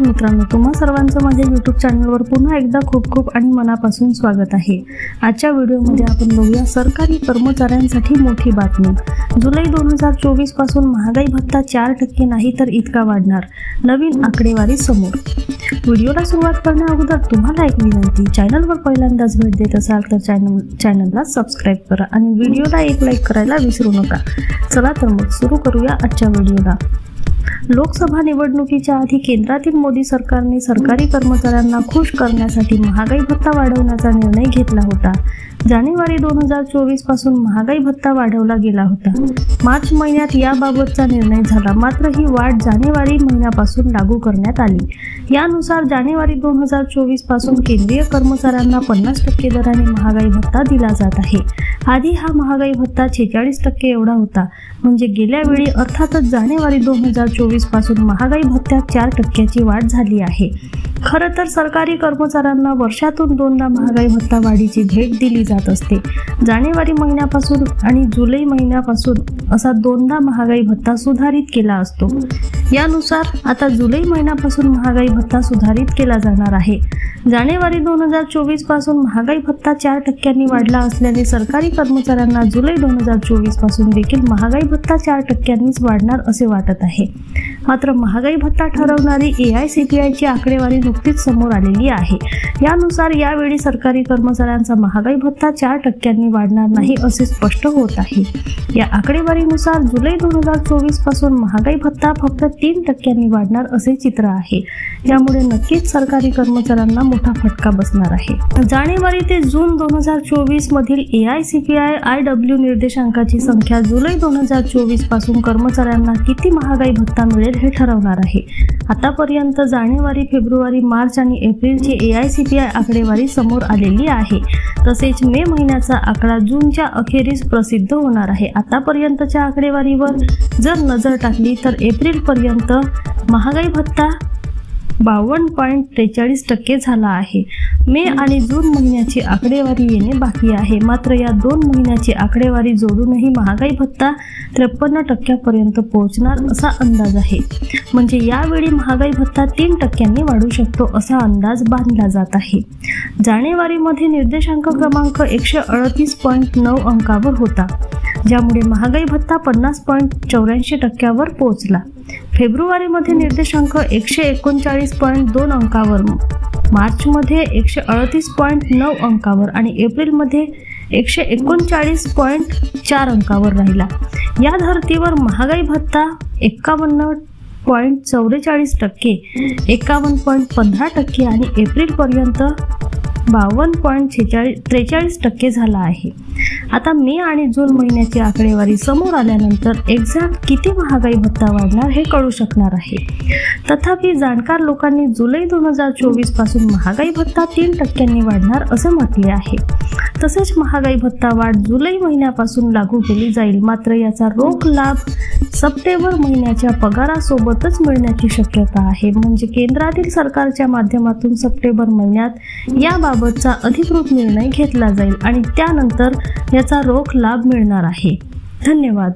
मित्रांनो तुम्हा सर्वांचं माझ्या यूट्यूब चॅनलवर पुन्हा एकदा खूप खूप आणि मनापासून स्वागत आहे. आजच्या व्हिडिओमध्ये आपण बघूया सरकारी कर्मचाऱ्यांसाठी मोठी बातमी. जुलै दोन हजार चोवीसपासून महागाई भत्ता चार टक्के नाही तर इतका वाढणार नवीन आकडेवारी समोर. व्हिडिओला सुरुवात करण्या अगोदर तुम्हाला एक विनंती चॅनलवर पहिल्यांदाच भेट देत असाल तर चॅनल चॅनलला सबस्क्राईब करा आणि व्हिडिओला एक लाईक करायला विसरू नका. चला तर मग सुरू करूया आजच्या व्हिडिओला. लोकसभा निवडणुकीच्या आधी केंद्रातील मोदी सरकारने सरकारी कर्मचाऱ्यांना खुश करण्यासाठी महागाई भत्ता वाढवण्याचा निर्णय घेतला होता. जानेवारी दोन हजार चोवीसपासून महागाई भत्ता वाढवला गेला होता. मार्च महिन्यात याबाबतचा निर्णय झाला. मात्र ही वाढ जानेवारी महिन्यापासून लागू करण्यात आली. यानुसार जानेवारी दोन हजार चोवीसपासून केंद्रीय कर्मचाऱ्यांना पन्नास टक्के दराने महागाई भत्ता दिला जात आहे. आधी हा महागाई भत्ता छेचाळीस टक्के एवढा होता. म्हणजे गेल्या वेळी अर्थातच जानेवारी दोन हजार चोवीसपासून महागाई भत्त्यात चार टक्क्याची वाढ झाली आहे. खरं तर सरकारी कर्मचाऱ्यांना वर्षातून दोनदा महागाई भत्ता वाढीची भेट दिली जात असते. जानेवारी महिन्यापासून आणि जुलै महिन्यापासून असा दोनदा महागाई भत्ता सुधारित केला असतो. यानुसार आता जुलै महिन्यापासून महागाई भत्ता सुधारित केला जाणार आहे. जानेवारी दोन हजार चोवीसपासून महागाई भत्ता चार टक्क्यांनी वाढला असल्याने सरकारी कर्मचाऱ्यांना जुलै दोन हजार चोवीसपासून देखील महागाई भत्ता चार टक्क्यांनीच वाढणार असे वाटत आहे. मात्र महागाई भत्ता ठरवणारी ए आय सी टी आयची आकडेवारी नुकतीच समोर आलेली आहे. यानुसार यावेळी सरकारी कर्मचाऱ्यांचा महागाई भत्ता चार टक्क्यांनी वाढणार नाही असे स्पष्ट होत आहे. या आकडेवारीनुसार जुलै दोन हजार चोवीसपासून महागाई भत्ता फक्त तीन टक्क्यांनी वाढणार असे चित्र आहे. यामुळे नक्कीच सरकारी कर्मचाऱ्यांना मोठा फटका बसणार आहे. जानेवारी ते जून दोन हजार चोवीस मधील A I C P I I W निर्देशांकाची संख्या जुलै दोन हजार चोवीसपासून कर्मचाऱ्यांना किती महागाई भत्ता मिळेल हे ठरवणार आहे. आतापर्यंत जानेवारी फेब्रुवारी मार्च आणि एप्रिलची A I C P I आकडेवारी समोर आलेली आहे. तसेच मे महिन्याचा आकडा जूनच्या अखेरीस प्रसिद्ध होणार आहे. आतापर्यंतच्या आकडेवारीवर जर नजर टाकली तर एप्रिलपर्यंत महागाई भत्ता बावन्न पॉईंट त्रेचाळीस टक्के झाला आहे. मे आणि जून महिन्याची आकडेवारी येणे बाकी आहे. मात्र या दोन महिन्याची आकडेवारी जोडूनही महागाई भत्ता त्रेपन्न टक्क्यापर्यंत पोहोचणार असा अंदाज आहे. म्हणजे यावेळी महागाई भत्ता तीन टक्क्यांनी वाढू शकतो असा अंदाज बांधला जात आहे. जानेवारीमध्ये निर्देशांक क्रमांक एकशे अडतीस पॉईंट नऊ अंकावर होता ज्यामुळे महागाई भत्ता पन्नास पॉईंट चौऱ्याऐंशी टक्क्यावर पोहोचला. फेब्रुवारीमध्ये निर्देशांक एकशे एकोणचाळीस पॉईंट दोन अंकावर मार्चमध्ये एकशे अडतीस पॉईंट नऊ अंकावर आणि एप्रिलमध्ये एकशे एकोणचाळीस पॉईंट चार अंकावर राहिला. या धर्तीवर महागाई भत्ता एक्कावन्न पॉईंट चौवेचाळीस टक्के एकावन्न पॉईंट पंधरा टक्के आणि एप्रिलपर्यंत बावन्न पॉईंट छेचाळीस त्रेचाळीस टक्के झाला आहे. आता मे आणि जून महिन्याची आकडेवारी समोर आल्यानंतर एक्झॅक्ट किती महागाई भत्ता वाढणार हे कळू शकणार आहे. तथापि जाणकार लोकांनी जुलै दोन हजार चोवीसपासून महागाई भत्ता तीन टक्क्यांनी वाढणार असे म्हटले आहे. तसेच महागाई भत्ता वाढ जुलै महिन्यापासून लागू केली जाईल. मात्र याचा रोख लाभ सप्टेंबर महिन्याच्या पगारासोबतच मिळण्याची शक्यता आहे. म्हणजे केंद्रातील सरकारच्या माध्यमातून सप्टेंबर महिन्यात याबाबतचा अधिकृत निर्णय घेतला जाईल आणि त्यानंतर याचा रोख लाभ मिळणार आहे. धन्यवाद.